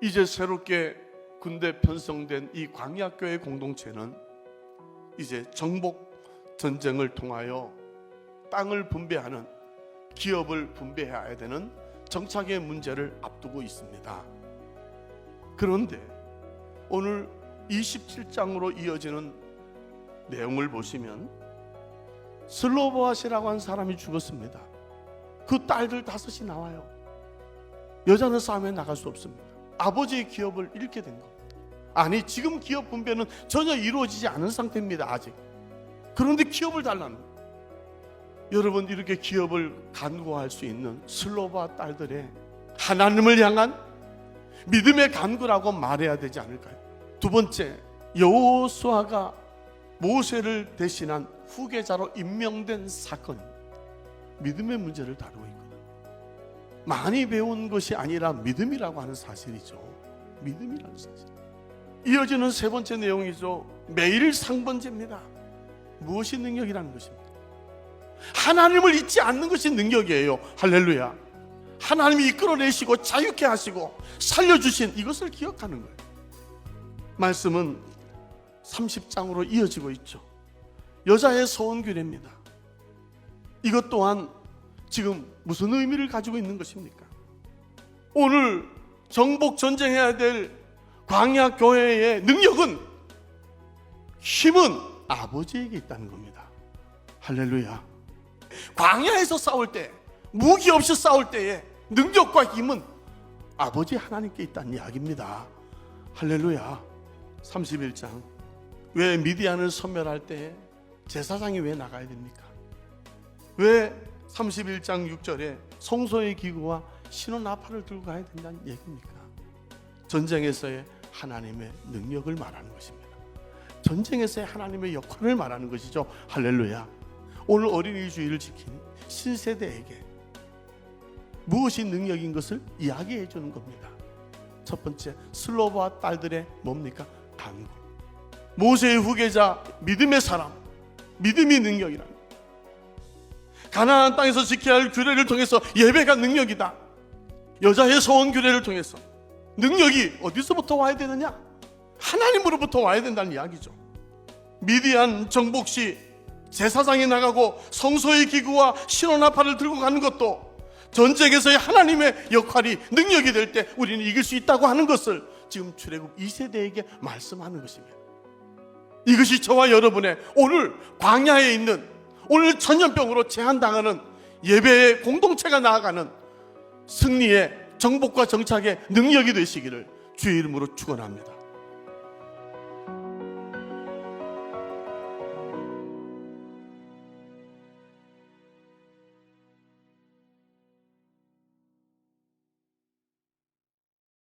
이제 새롭게 군대 편성된 이 광야교회 공동체는 이제 정복 전쟁을 통하여 땅을 분배하는 기업을 분배해야 되는 정착의 문제를 앞두고 있습니다. 그런데 오늘 27장으로 이어지는 내용을 보시면 슬로보아시라고 하는 사람이 죽었습니다. 그 딸들 다섯이 나와요. 여자는 싸움에 나갈 수 없습니다. 아버지의 기업을 잃게 된 겁니다. 아니 지금 기업 분배는 전혀 이루어지지 않은 상태입니다. 아직. 그런데 기업을 달라는. 여러분 이렇게 기업을 간구할 수 있는 슬로바 딸들의 하나님을 향한 믿음의 간구라고 말해야 되지 않을까요? 두 번째 여호수아가 모세를 대신한 후계자로 임명된 사건 믿음의 문제를 다루고 있거든요. 많이 배운 것이 아니라 믿음이라고 하는 사실이죠. 믿음이라는 사실. 이어지는 세 번째 내용이죠. 매일 상번제입니다. 무엇이 능력이라는 것입니다. 하나님을 잊지 않는 것이 능력이에요. 할렐루야. 하나님이 이끌어내시고 자유케 하시고 살려주신 이것을 기억하는 거예요. 말씀은 30장으로 이어지고 있죠. 여자의 소원규례입니다. 이것 또한 지금 무슨 의미를 가지고 있는 것입니까? 오늘 정복 전쟁해야 될 광야 교회의 능력은 힘은 아버지에게 있다는 겁니다. 할렐루야. 광야에서 싸울 때 무기 없이 싸울 때에 능력과 힘은 아버지 하나님께 있다는 이야기입니다. 할렐루야. 31장. 왜 미디안을 섬멸할 때 제사장이 왜 나가야 됩니까? 왜 31장 6절에 성소의 기구와 신혼 나팔을 들고 가야 된다는 얘기입니까? 전쟁에서의 하나님의 능력을 말하는 것입니다. 전쟁에서의 하나님의 역할을 말하는 것이죠. 할렐루야. 오늘 어린이 주의를 지킨 신세대에게 무엇이 능력인 것을 이야기해 주는 겁니다. 첫 번째 슬로바 딸들의 뭡니까? 간구. 모세의 후계자 믿음의 사람 믿음이 능력이라는. 가나안 땅에서 지켜야 할 규례를 통해서 예배가 능력이다. 여자의 소원 규례를 통해서 능력이 어디서부터 와야 되느냐? 하나님으로부터 와야 된다는 이야기죠. 미디안 정복 시 제사장이 나가고 성소의 기구와 신원나팔을 들고 가는 것도 전쟁에서의 하나님의 역할이 능력이 될 때 우리는 이길 수 있다고 하는 것을 지금 출애굽 2세대에게 말씀하는 것입니다. 이것이 저와 여러분의 오늘 광야에 있는 오늘 전염병으로 제한당하는 예배의 공동체가 나아가는 승리의 정복과 정착의 능력이 되시기를 주의 이름으로 축원합니다.